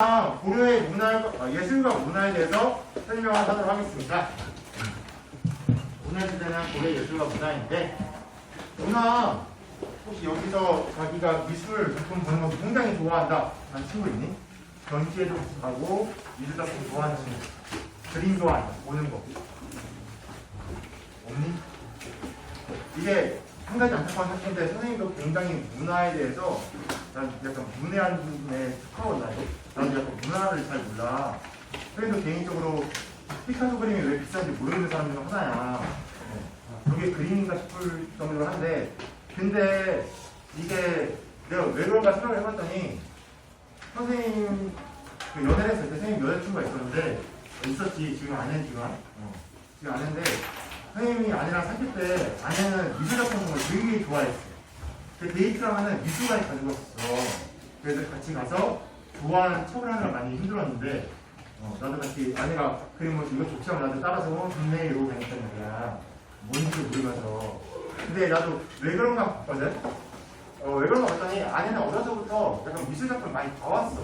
아, 고려의 문화, 아, 예술과 문화에 대해서 설명을 하도록 하겠습니다. 오늘 주제는 고려 예술과 문화인데, 문화, 혹시 여기서 자기가 미술 작품 보는 거 굉장히 좋아한다 하는 친구 있니? 전시회도 가고, 미술 작품 좋아하는 친구. 그림 좋아한다, 보는 거. 없니? 이게 한 가지 안타까운 사실인데, 선생님도 굉장히 문화에 대해서 난 약간 문외한 분에 속하거든요. 나는 약간 문화를 잘 몰라. 그래도 개인적으로 피카소 그림이 왜 비싼지 모르는 사람 중 하나야. 어, 그게 그림인가 싶을 정도로 한데, 근데 이게 내가 왜 그런가 생각을 해봤더니, 선생님, 그 연애를 했을 때 선생님 여자친구가 있었는데, 있었지, 지금 아내지만. 어, 지금 아내인데, 선생님이 아내랑 사귈 때 아내는 미술 작품 보는 걸 되게 좋아했어. 그 데이트를 하면은 미술관에 가지고 갔어. 그래서 같이 가서 좋아하는 척을 하느라 많이 힘들었는데, 어, 나도 같이 아내가 그림 뭐 이거 좋지 않아 나도 따라서 어, 좋네 이러고 다녔단 말이야. 뭔지도 모르면서. 근데 나도 왜 그런가 봤거든? 어, 왜 그런가 봤더니 아내는 어려서부터 약간 미술 작품을 많이 봐왔어.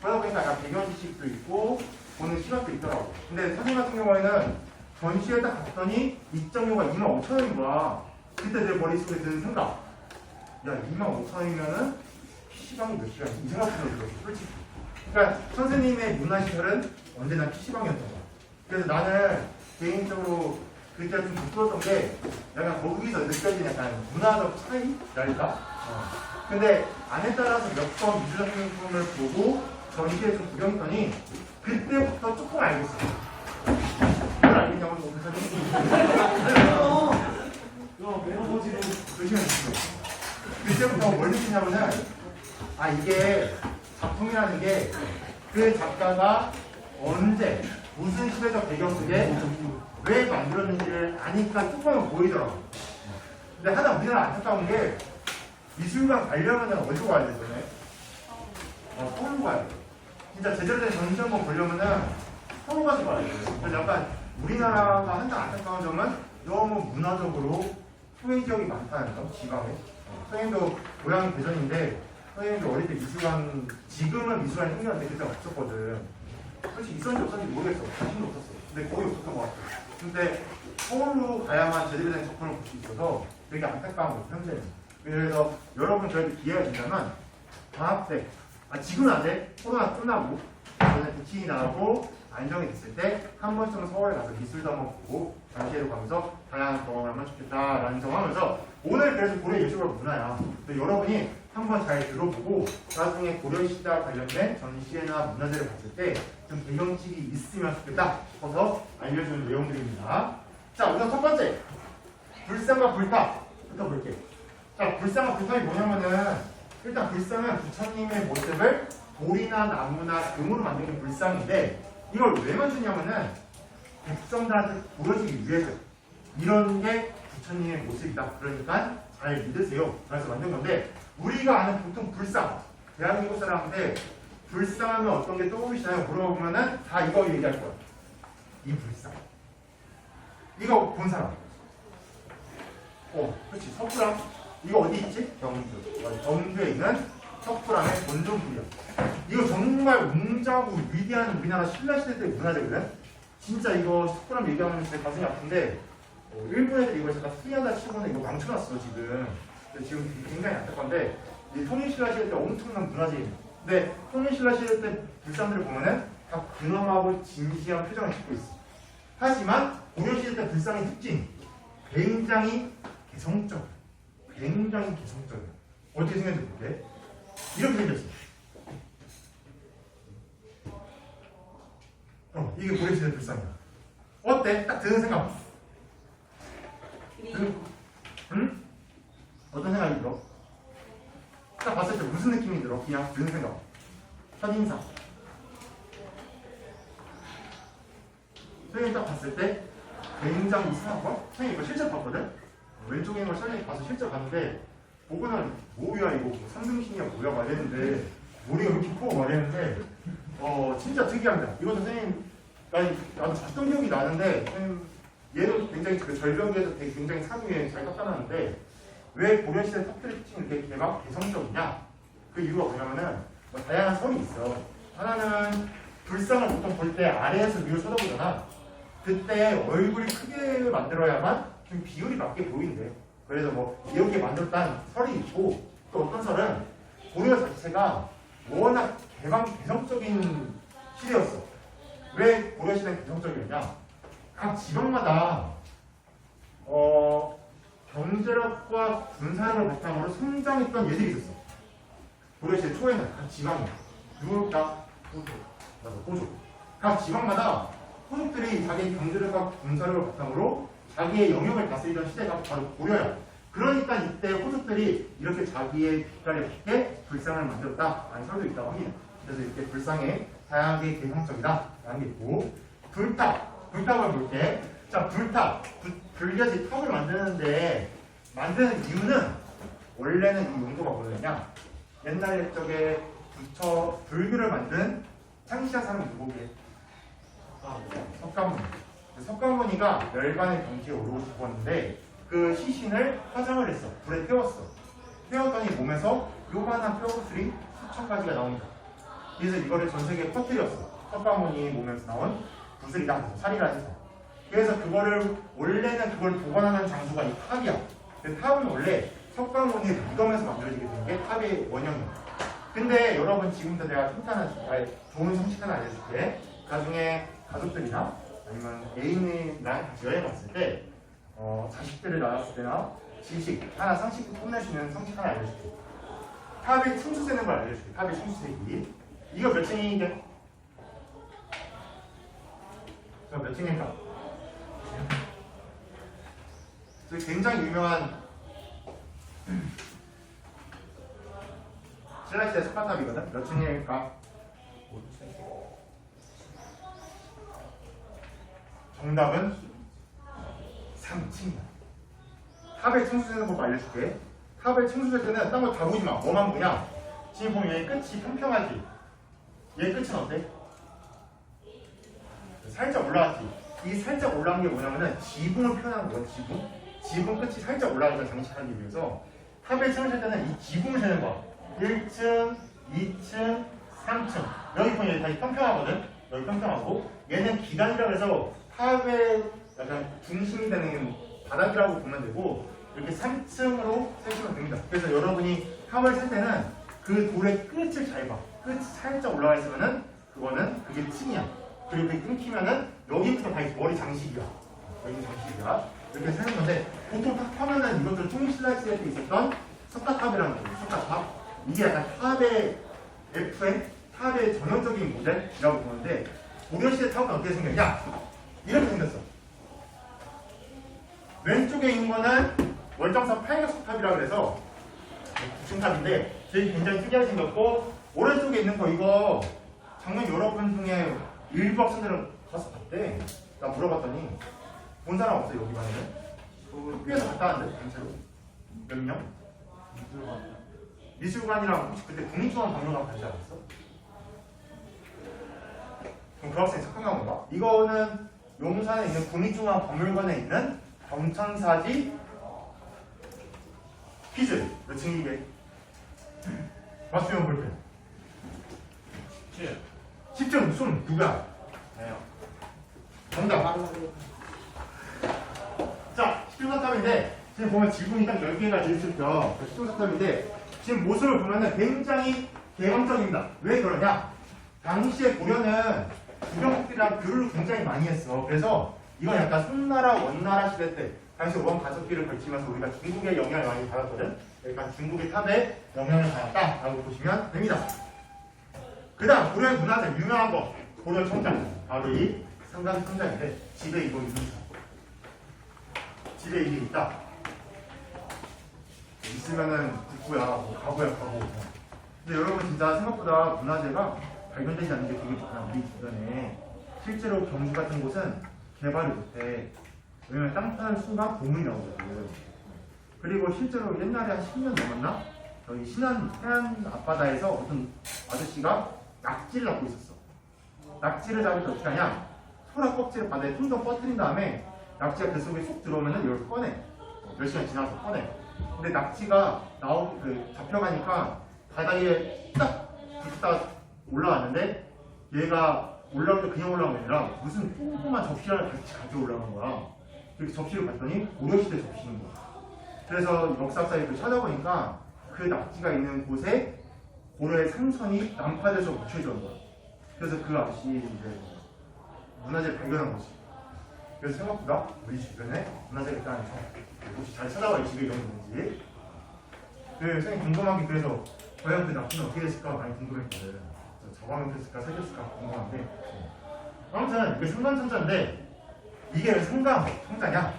그러다 보니까 약간 배경 지식도 있고 보는 시각도 있더라고. 근데 선생님 같은 경우에는 전시회 딱 갔더니 입장료가 2만 5천 원인 거야. 그때 내 머릿속에 드는 생각. 야, 2만 5천 원이면은 PC방이 몇 시간? 이 생각부터 들었어, 솔직히. 그러니까 선생님의 문화시설은 언제나 PC방이었던 거야. 그래서 나는 개인적으로 그때 좀 부끄러웠던 게 약간 거기서 느껴지는 약간 문화적 차이랄까? 어. 근데 안에 따라서 몇 번 미술 작품을 보고 전시회 좀 구경했더니 그때부터 조금 알겠어. 뭘 알겠냐고 좀 조심해 주세요. 그때부터 뭘 느끼냐면은 아 이게 작품이라는 게 그 작가가 언제 무슨 시대적 배경 속에 왜 만들었는지를 아니까 조금은 보이더라고. 근데 하나 우리나라 안타까운 게 미술관 가려면 어디로 가야 되잖아요? 어, 서울로 가야 돼. 진짜 제대로 된 전시 한번 보려면은 서울 가서 봐야 돼. 그래서 약간 우리나라가 항상 안타까운 점은 너무 문화적으로 소외 지역이 많다는 점, 지방에. 어, 선생님도 고향이 대전인데 선생님도 어릴 때 미술관, 지금은 미술관 생겼는데 그때 없었거든. 솔직히 있었는지 없었는지 모르겠어. 관심도 없었어. 근데 거의 없었던 것 같아. 근데 서울로 가야만 제대로 된 작품을 볼 수 있어서 되게 안타까운 거죠, 현재는. 그래서 여러분 저희도 기회가 된다면 방학 때, 아 지금은 안 돼. 코로나 끝나고 저는 백신이 나고 안정이 됐을 때 한 번쯤은 서울에 가서 미술도 한번 보고 전시회도 가면서 다양한 경험을 하면 좋겠다라는 점하면서 오늘 그래서 고려 예술과 문화야. 근데 여러분이 한번 잘 들어보고 나중에 고려시대와 관련된 전시회나 문화재를 봤을 때 좀 배경식이 있으면 좋겠다 싶어서 알려주는 내용들입니다. 자 우선 첫 번째 불상과 불탑부터 볼게요. 자 불상과 불탑이 뭐냐면은 일단 불상은 부처님의 모습을 돌이나 나무나 금으로 만든 게 불상인데 이걸 왜 만드냐면은 백성들한테 보여주기 위해서 이런 게 부처님의 모습이다. 그러니까 잘 믿으세요. 그래서 만든 건데 우리가 아는 보통 불상 대한민국 사람한테 불상하면 어떤 게 떠오르시나요? 물어보면은 다 이거 얘기할 거야. 이 불상. 이거 본 사람. 어, 그렇지. 석굴암. 이거 어디 있지? 경주. 어, 경주에 있는 석굴암의 본존불이야. 이거 정말 웅장하고 위대한 우리나라 신라시대 때 문화재거든? 진짜 이거 석굴암 얘기하면 제 가슴이 아픈데 어, 일본 애들이 이거 잠깐 수리하다 치고는 이거 망쳐놨어 지금 지금 굉장히 안타까운데 이 통일신라 시대 때 엄청난 문화재입니다 근데 통일신라 시대 때 불상들을 보면은 다 근엄하고 진지한 표정을 짓고 있어 하지만 고려시대 때 불상의 특징 굉장히 개성적 굉장히 개성적이야 어떻게 생겼는지 볼게 이렇게 생겼어 어, 이게 고려시대 불상이야. 어때? 딱 드는 생각. 응? 응? 어떤 생각이 들어? 딱 봤을 때 무슨 느낌이 들어? 그냥 드는 생각. 첫인상. 선생님 딱 봤을 때 굉장히 이상한 거? 선생님 이거 실제 봤거든? 왼쪽에 있는 걸 선생님 봐서 실제 봤는데 보고는 뭐야 이거 뭐 삼등신이야 뭐야 말했는데 머리가 이렇게 커 말했는데 어 진짜 특이합니다. 이것도 선생님 아니 나도 봤던 기억이 나는데 선생님 얘도 굉장히 그 절벽에서 되게 굉장히 산 위에 잘 깎아놨는데 왜 고려시대 탑들의 특징이 이렇게 개막 개성적이냐? 그 이유가 뭐냐면은 뭐 다양한 성이 있어. 하나는 불상을 보통 볼 때 아래에서 위로 쳐다보잖아. 그때 얼굴이 크게 만들어야만 좀 비율이 맞게 보이는데. 그래서 뭐 이렇게 만들었다는 설이 있고 또 어떤 설은 고려 자체가 워낙 개방 개성적인 시대였어. 왜 고려 시대는 개성적이었냐? 각 지방마다 어, 경제력과 군사력을 바탕으로 성장했던 예들이 있었어. 고려 시대 초에는 각 지방이 누굴까? 호조. 맞아, 호조. 각 지방마다 호족들이 자기 경제력과 군사력을 바탕으로 자기의 영역을 다스리던 시대가 바로 고려야. 그러니까 이때 호족들이 이렇게 자기의 빛깔에 맞게 불상을 만들었다 라는 설도 있다고 합니다. 그래서 이렇게 불상에 다양하게 개성적이다 라는 게 있고 불탑, 불탑을 볼게. 자, 불탑, 불, 불려지 탑을 만드는데 만드는 이유는 원래는 이 용도가 뭐였냐? 옛날 옛적에 부처 불교를 만든 창시한 사람이 누구게? 석가모니. 석가모니가 멸관의 경지에 오르고 싶었는데 그 시신을 화장을 했어. 불에 태웠어. 태웠더니 몸에서 요만한 뼈구슬이 수천 가지가 나옵니다. 그래서 이거를 전 세계에 퍼뜨렸어. 석가모니 몸에서 나온 구슬이다. 살이라 해서. 그래서 그거를 원래는 그걸 보관하는 장소가 이 탑이야. 그 탑은 원래 석가모니 무덤에서 만들어지게 된게 탑의 원형이야. 근데 여러분 지금도 내가 칭찬한 아니, 좋은 성식 하나 알려줄게. 나중에 가족들이나 아니면 애인이랑 같이 여행 갔을 때 어, 자식들을 낳았을 때나 지식 하나 상식 끝낼 수 있는 성식 하나 알려줄게. 탑에 층수 세는 걸 알려줄게. 탑의 층수 세기. 이거 몇 층이게? 저몇 층일까? 저 굉장히 유명한 신라시대 석가탑이거든. 몇 층일까? 정답은 3층이야. 탑에 층수 세는 법 알려줄게. 탑에 층수 셀 때는 딴 거 다 보지 마. 뭐만 보냐? 지금 보면 얘 끝이 평평하지? 얘 끝은 어때? 살짝 올라갔지? 이 살짝 올라간 게 뭐냐면은 지붕을 표현하는 거야, 지붕. 지붕 끝이 살짝 올라가니까 장식하기 위해서 탑에 셀 때는 이 지붕을 세는 거야. 1층, 2층, 3층. 여기 보면 다 평평하거든? 여기 평평하고 얘는 기단이라고 해서 탑의 약간 중심이 되는 바닥이라고 보면 되고 이렇게 3층으로 세시면 됩니다. 그래서 여러분이 탑을 셀 때는 그 돌의 끝을 잘 봐. 끝이 살짝 올라가 있으면은 그거는 그게 층이야. 그리고 그게 끊기면은 여기부터 다 머리 장식이야. 여기 장식이야. 이렇게 세는 건데 보통 탑 하면은 이것들 통신라이스에 있었던 석가탑이라는 거예요. 석가탑. 이게 약간 탑의 FM, 탑의 전형적인 모델이라고 보는데 고려시대 탑은 어떻게 생겼냐? 이렇게 생겼어. 왼쪽에 있는 거는 월정사 팔각석탑이라고 그래서 구층탑인데 되게 굉장히 특이하게 생겼고 오른쪽에 있는 거 이거 작년 여러분 중에 일부 학생들은 가서 봤대. 나 물어봤더니 본 사람 없어 여기 반에는. 그 학교에서 갔다 왔는데 단체로 몇 명? 미술관이랑 혹시 그때 국립중앙 박물관 가지 않았어? 그럼 그 학생이 착각한 건가? 이거는 용산에 있는 국립중앙 박물관에 있는 경천사지 퀴즈 몇 층이게? 맞추면 볼게 10점 손 누구야? 네요. 정답 자 10점 지금 보면 지붕이 딱 10개가 있었죠. 그 10점 지금 모습을 보면은 굉장히 개방적입니다. 왜 그러냐? 당시에 고려는 주경국들이랑 교류를 굉장히 많이 했어. 그래서 이건 약간 손나라 원나라 시대 때 당시 원 가속기를 걸치면서 우리가 중국의 영향을 많이 받았거든? 약간 중국의 탑에 영향을 받았다라고 보시면 됩니다. 그 다음 고려의 문화재 유명한 거 고려 청장. 바로 이 상당 청장인데 집에 이거 있는 사 람 집에 이게 있다 있으면은 국구야 뭐 가구야 가구 근데 여러분 진짜 생각보다 문화재가 발견되지 않는 게 되게 많아 우리 주변에 실제로 경주 같은 곳은 개발을 못해 왜냐면 땅 파는 수가 보물이 나오거든 그리고 실제로 옛날에 한 10년 넘었나? 여기 신안 해안 앞바다에서 어떤 아저씨가 낙지를 잡고 있었어. 낙지를 잡을 때 어떻게 하냐? 소라 껍질을 바다에 퉁퉁 퍼뜨린 다음에 낙지가 그 속에 쏙 들어오면은 이걸 꺼내. 몇 시간 지나서 꺼내. 근데 낙지가 나오 그 잡혀가니까 바닥에 딱 붙다 올라왔는데 얘가 올라올 때 그냥 올라온 게 아니라 무슨 조그만 접시를 같이 가져 올라간 거야. 그래서 접시를 봤더니 고려시대 접시인 거야. 그래서 역사사에 그 찾아보니까 그 낙지가 있는 곳에 고려의 상선이 난파돼서 묻혀져 온 거야. 그래서 그 아저씨 이제 문화재를 발견한 거지. 그래서 생각보다 우리 주변에 문화재 일단 혹시 잘 찾아와 이 집에 이런 거 있는지. 그 선생님 궁금한 게 그래서 과연 그 낙지는 어떻게 됐을까 많이 궁금했거든. 저방했을까 살렸을까 궁금한데. 아무튼 이게 상관천자인데 이게 왜 상관 천자냐?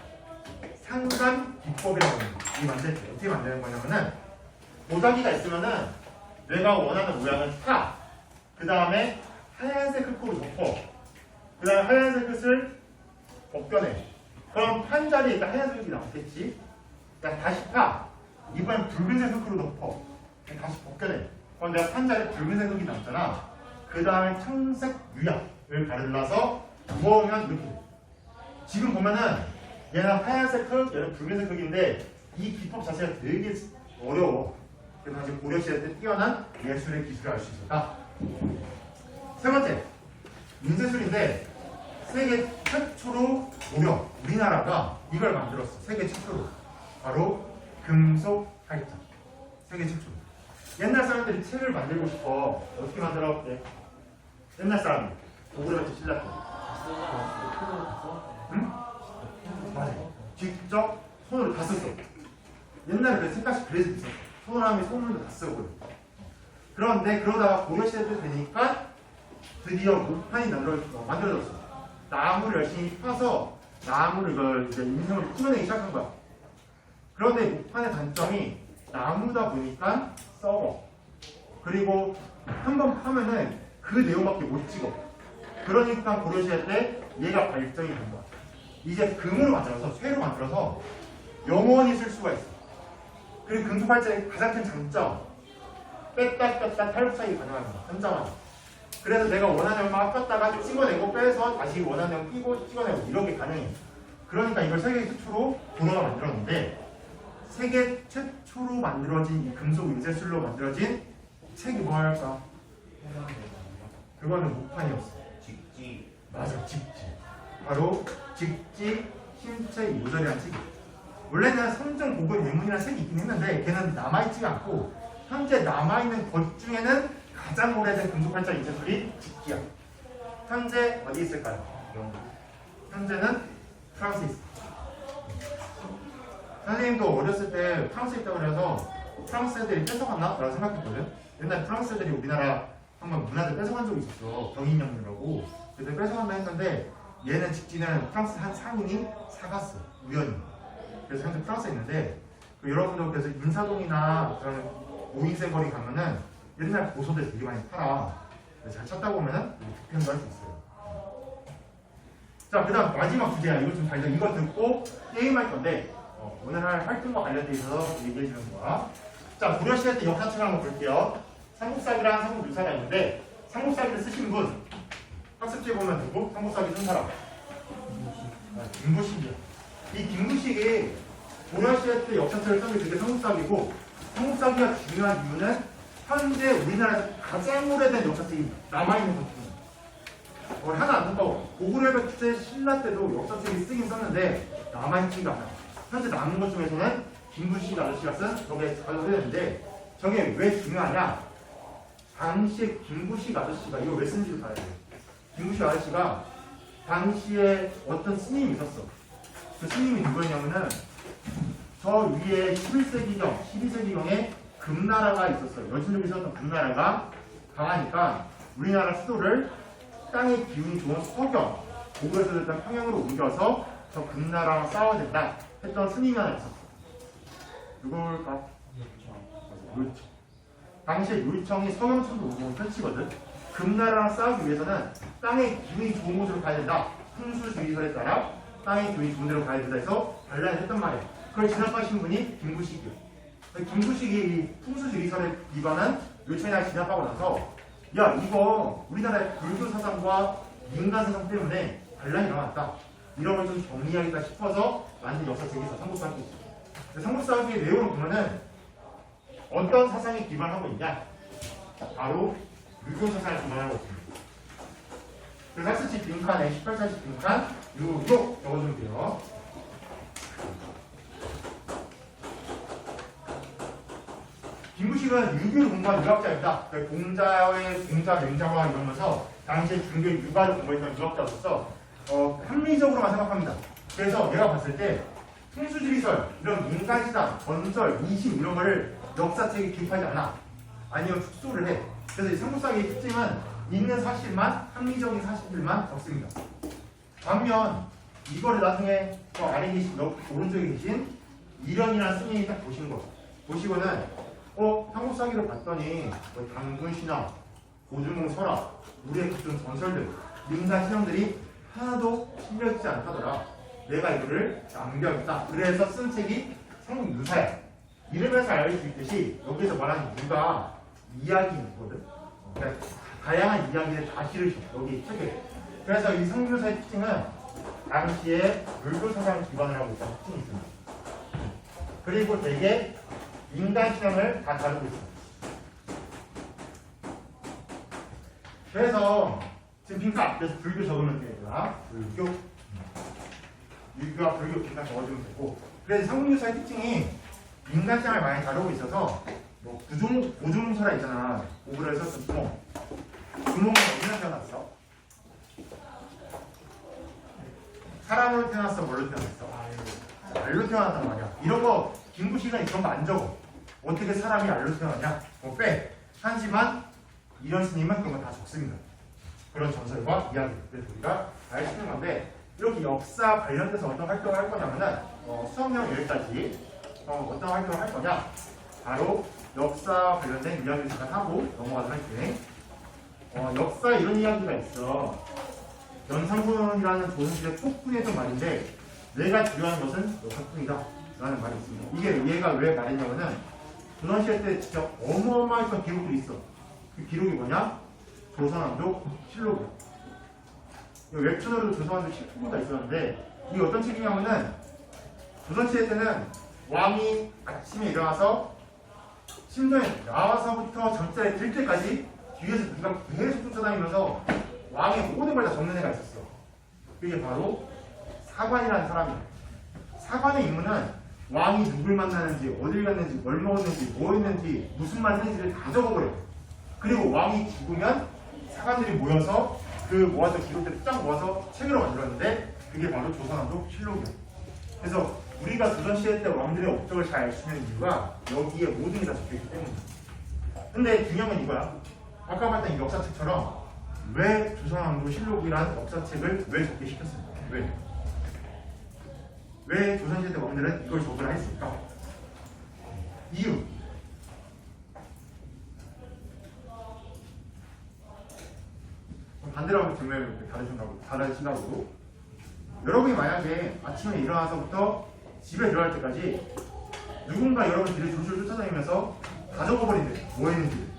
상관 기법이라고 합니다. 이 만들 때 어떻게 만드는 거냐면은 보자기가 있으면은 내가 원하는 모양을 타. 그 다음에 하얀색 흙으로 덮어. 그 다음에 하얀색 흙을 벗겨내. 그럼 판 자리에 일단 하얀색 흙이 남겠지. 야 다시 파. 이번엔 붉은색 흙으로 덮어. 다시 벗겨내. 그럼 내가 판 자리에 붉은색 흙이 남잖아. 그 다음에 청색 유약을 발라서 부어오면 이렇게 돼. 지금 보면은 얘는 하얀색 흙, 얘는 붉은색 흙인데 이 기법 자체가 되게 어려워. 그래서 이제 고려시대 때 뛰어난 예술의 기술을 알 수 있었다. 세 번째, 인쇄술인데 세계 최초로 고려 우리나라가 이걸 만들었어. 세계 최초로 바로 금속 팔자. 세계 최초로. 옛날 사람들이 책을 만들고 싶어 어떻게 만들어? 네. 옛날 사람이 오그라치 신라 때. 응? 맞아. 직접 손으로 다 썼어. 옛날에 그 색깔씩 그래서 있었어. 손으로 손으로 다 쓰고. 그런데 그러다가 고려시대 때 되니까 드디어 목판이 어, 만들어졌어. 나무를 열심히 파서 나무를 이걸 이제 인생을 꾸며내기 시작한 거야. 그런데 목판의 단점이 나무다 보니까 썩어. 그리고 한 번 파면은 그 내용밖에 못 찍어. 그러니까 고려시대 때 얘가 발전이 된 거야. 이제 금으로 만들어서 쇠로 만들어서 영원히 쓸 수가 있어. 그리고 금속 발전의 가장 큰 장점 뺐다 뺐다 탈북사이 거야. 한자만. 그래서 내가 원하는 막 뺐다가 찍어내고 빼서 다시 원하는 거 끼고 찍어내고 이렇게 가능해. 그러니까 이걸 세계 최초로 도로가 만들었는데 세계 최초로 만들어진 이 금속 인쇄술로 만들어진 책이 뭐랄까? 그거는 목판이었어. 직지 맞아, 직지. 바로 직지 힘체 요절이라는 책이. 원래는 성정 고급 예문이라는 책이 있긴 했는데 걔는 남아있지가 않고 현재 남아있는 것 중에는 가장 오래된 금속팔자 인쇄술이 직지야. 현재 어디 있을까요? 현재는 프랑스에 있어. 선생님도 어렸을 때 프랑스에 있다고 그래서 프랑스 애들이 뺏어갔나? 라고 생각했거든. 옛날 프랑스 애들이 우리나라 한번 문화재 뺏어간 적이 있었어. 병인영이라고. 그때 뺏어간다 했는데 얘는 직진은 프랑스 한 상인이 사갔어. 우연히. 그래서 현재 프랑스에 있는데 그 여러분도 그래서 인사동이나 그런 오인세 거리 가면은 옛날 고소들 되게 많이 팔아. 잘 찾다 보면은 득템도 할 수 있어요. 자, 그 다음 마지막 주제야. 이거 좀 달려. 이거 듣고 게임할 건데, 어, 오늘 할 활동과 관련돼 있어서 얘기해 주는 거야. 자, 고려 시대 때 역사책을 한번 볼게요. 삼국사기랑 삼국유사가 있는데, 삼국사기를 쓰신 분, 학습지에 보면 누구? 삼국사기 쓴 사람. 아, 김부식이야. 이 김부식이 고려 시대 때 역사책을 쓴게 그게 삼국사기고, 삼국사기가 중요한 이유는 현재 우리나라에서 가장 오래된 역사책이 남아있는 것 중이야. 어, 하나 안 된다고. 고구려백 주제 신라 때도 역사책이 쓰긴 썼는데 남아있지가 않아. 현재 남은 것 중에서는 김구식 아저씨가 쓴 저게 자료되는데 저게 왜 중요하냐? 당시에 김구식 아저씨가 이거 왜 쓴지도 봐야 돼. 김구식 아저씨가 당시에 어떤 스님이 있었어. 그 스님이 누구였냐면은 저 위에 11세기경, 12세기경에 금나라가 있었어요. 여진족이 있었던 금나라가 강하니까 우리나라 수도를 땅의 기운이 좋은 서경, 고구려에서 일단 평양으로 옮겨서 저 금나라랑 싸워야 된다 했던 스님이 하나 있었어. 누굴까? 요청. 당시에 요청이 서경천도 운동을 펼치거든. 금나라랑 싸우기 위해서는 땅의 기운이 좋은 곳으로 가야 된다. 풍수주의설에 따라 땅의 기운이 좋은 데로 가야 된다 해서 반란을 했단 말이야. 그걸 진압하신 분이 김구식이요. 김구식이 이 풍수주의설에 위반한 요청이랑 진압하고 나서 야 이거 우리나라의 불교 사상과 민간 사상 때문에 반란이 일어났다. 이런 걸 좀 정리하겠다 싶어서 만든 역사책이 있어. 삼국사기. 삼국사기의 내용을 보면은 어떤 사상에 기반하고 있냐? 바로 불교 사상에 기반하고 있습니다. 그래서 학습지 빈칸에 18차씩 빈칸 유교 적어주면 돼요. 김구식은 유교를 공부한 유학자입니다. 그러니까 공자의 공자 맹자화 이러면서 당시에 중교 유가를 공부했던 유학자로서 어, 합리적으로만 생각합니다. 그래서 내가 봤을 때 풍수지리설, 이런 민간시당, 전설, 이심 이런 거를 역사책에 기입하지 않아. 아니면 축소를 해. 그래서 이 삼국사기의 특징은 있는 사실만, 합리적인 사실들만 적습니다. 반면 이거를 나중에 저 아래 계신, 옆, 오른쪽에 계신 이련이라는 스님이 딱 보시는 거. 보시고는 어, 삼국사기를 봤더니 뭐 당군신화, 고준공 설화, 우리의 각종 전설들, 민간 신형들이 하나도 신뢰있지 않다더라. 내가 이거를 낭비하겠다. 그래서 쓴 책이 성유사야. 이름에서 알 수 있듯이 여기서 말하는 유가 이야기거든. 그러니까 다양한 이야기를 다 실으셔. 여기 책에. 그래서 이 성유사의 특징은 당시에 물교 사상을 기반으로 하고 있다는 특징이 있습니다. 그리고 되게 인간 신앙을 다 다루고 있어요. 그래서 지금 빈칸 앞에서 불교 적으면 되니까 불교. 유교와 불교 빈칸 적어주면 되고. 그래서 삼국유사의 특징이 인간 신앙을 많이 다루고 있어서 뭐 구종 고종설화 있잖아. 오그라에서 구멍 구멍은 어디나 태어났어? 사람으로 태어났어 뭘로 태어났어? 알로 태어났단 말이야. 이런 거 김구시간이 그런 거 안 적어 어떻게 사람이 알로 태어나냐? 뭐 빼. 하지만 이런 스님은 그런 거 다 적습니다. 그런 전설과 이야기. 그래서 우리가 알수 있는 건데 이렇게 역사 관련돼서 어떤 활동을 할 거냐면은 어, 수업용 여기까지 어, 어떤 활동을 할 거냐? 바로 역사 관련된 이야기를 잠깐 하고 넘어가도록 할게. 어, 역사 이런 이야기가 있어. 연산군이라는 조선시대 폭군했던 말인데 내가 주요한 것은 역사뿐이다. 라는 말이 있습니다. 이게 얘가 왜 말했냐면은 조선시대 때 진짜 어마어마했던 기록들이 있어. 그 기록이 뭐냐? 조선왕조 실록이야. 이 웹툰으로 조선왕조 실록가 있었는데 이게 어떤 책이냐면은 조선시대 때는 왕이 아침에 일어나서 신전에 나와서부터 잠자리에 들 때까지 뒤에서 누가 계속 쫓아다니면서 왕의 모든 걸 다 적는 애가 있었어. 그게 바로 사관이라는 사람이야. 사관의 임무는 왕이 누굴 만나는지, 어딜 갔는지, 뭘 먹었는지, 뭐 했는지, 무슨 말 했는지를 다 적어버려. 그리고 왕이 죽으면 사관들이 모여서 그 모아서 기록들을 쫙 모아서 책으로 만들었는데 그게 바로 조선왕조 실록이야. 그래서 우리가 조선 시대 때 왕들의 업적을 잘 알 수 있는 이유가 여기에 모든 게 다 적혀 있기 때문이야. 근데 중요한 건 이거야. 아까 봤던 이 역사책처럼 왜 조선왕조 실록이라는 역사책을 왜 적게 시켰습니까? 왜? 왜 조선시대 왕들은 이걸 적으라 했을까? 이유. 반대로 한번 질문을 다른 생각으로, 다른 시각으로. 여러분이 만약에 아침에 일어나서부터 집에 들어갈 때까지 누군가 여러분 뒤를 줄줄 쫓아다니면서 다 적어버린대. 뭐 했는지.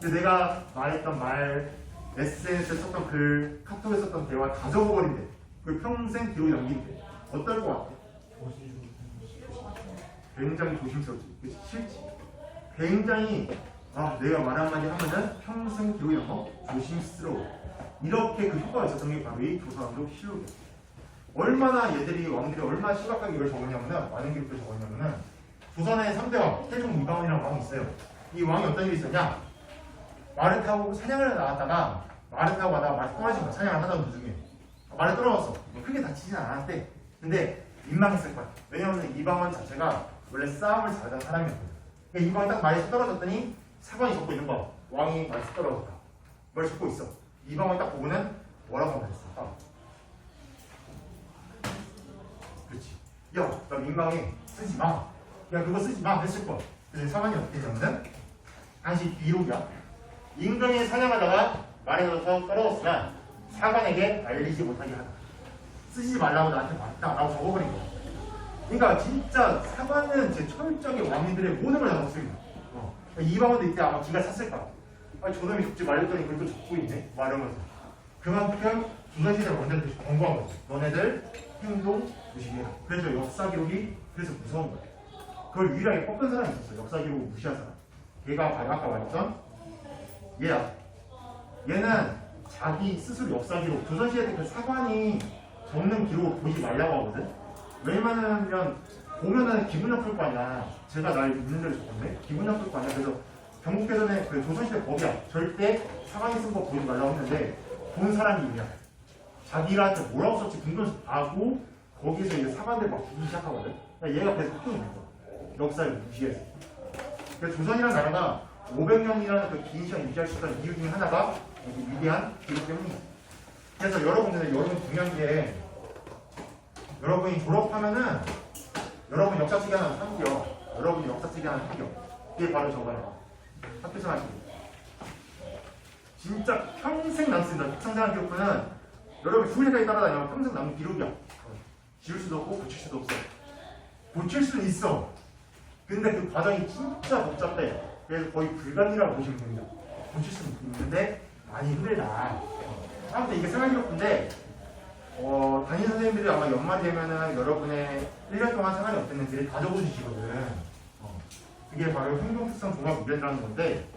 근데 내가 말했던 말, SNS에 썼던 글, 카톡에 썼던 대화 다 적어버린대. 그 평생 기록에 남긴대. 어떨 것 같아? 굉장히 조심스럽지. 그치? 싫지. 굉장히 아 내가 말 한마디 하면은 평생 기록에 남아 조심스러워. 이렇게 그 효과가 있었던 게 바로 이 조선왕조 실록이야. 얼마나 얘들이 왕들이 얼마나 심각하게 이걸 적었냐면은 많은 기록들 적었냐면은 조선의 3대 왕 태종 이방원이라는 왕이 있어요. 이 왕이 어떤 일이 있었냐? 말을 타고 사냥을 나갔다가 말을 타고 가다가 말이 떨어진 거야. 사냥을 하던 도중에 말이 떨어졌어. 뭐 크게 다치진 않았대. 근데 민망했을 거야. 왜냐하면 이방원 자체가 원래 싸움을 잘하는 사람이었거든. 그러니까 이방원 딱 말이 떨어졌더니 사관이 적고 있는 거야. 왕이 말이 떨어졌다. 뭘 적고 있어. 이방원 딱 보고는 뭐라고 말했어? 아. 그렇지. 야, 나 민망해. 쓰지 마. 야, 그거 쓰지 마. 했을 거야. 그래서 사관이 어떻게 되냐면 당시 비록이야. 임금이 사냥하다가 말에 넣어서 떨어졌으면 사관에게 알리지 못하게 하다. 쓰지 말라고 나한테 맞다라고 적어버린 거야. 그러니까 진짜 사관은 제 철저하게 왕들의 모든 걸 다 적습니다. 어. 이방원도 이때 아마 기가 찼을 거야. 아니 저놈이 적지 말랬더니 또 적고 있네. 말하면서. 그만큼 조선시대 왕들한테 권고한 거지. 너네들 행동 무시해라. 그래서 역사 기록이 그래서 무서운 거야. 그걸 유일하게 꺾은 사람이 있었어. 역사 기록을 무시한 사람. 걔가 바로 아까 말했던 얘야. 얘는 자기 스스로 역사 기록 조선시대 때그 사관이 적는 기록을 보지 말라고 하거든? 왜냐면은 보면은 기분 나쁠 거 아니야. 제가 날 있는 대로 적었네. 기분 나쁠 거 아니야. 그래서 경국대전에 그 조선시대 법이야. 절대 사관이 쓴거 보지 말라고 했는데 본 사람이 있냐? 자기한테 뭐라고 썼지? 궁금해서 하고 거기서 이제 사관들 막 부기 시작하거든? 그러니까 얘가 계속 흑동이 있어 역사를 무시해서. 그래서 조선이라는 나라가 500년이라는 그 긴 시간 유지할 수 있던 이유 중에 하나가 이 위대한 기록 때문이에요. 그래서 여러분들 여러분 중요한 게 여러분이 졸업하면은 여러분 역사책이 하나 사겨. 여러분이 역사책이 하나 사겨. 그게 바로 저거예요. 학교 생활 기 진짜 평생 남습니다. 학생생활 기록부는 여러분 후회까지 따라다니면 평생 남는 기록이야. 지울 수도 없고 고칠 수도 없어. 고칠 수는 있어. 근데 그 과정이 진짜 복잡해. 그래서 거의 불가능이라고 보시면 됩니다. 고칠 수는 있는데 많이 힘들다. 아무튼 이게 생활 기록부인데 어, 담임 선생님들이 아마 연말이 되면은 여러분의 1년 동안 생활이 어땠는지를 다 적어주시거든. 어, 그게 바로 행동특성 종합 의견이라는 건데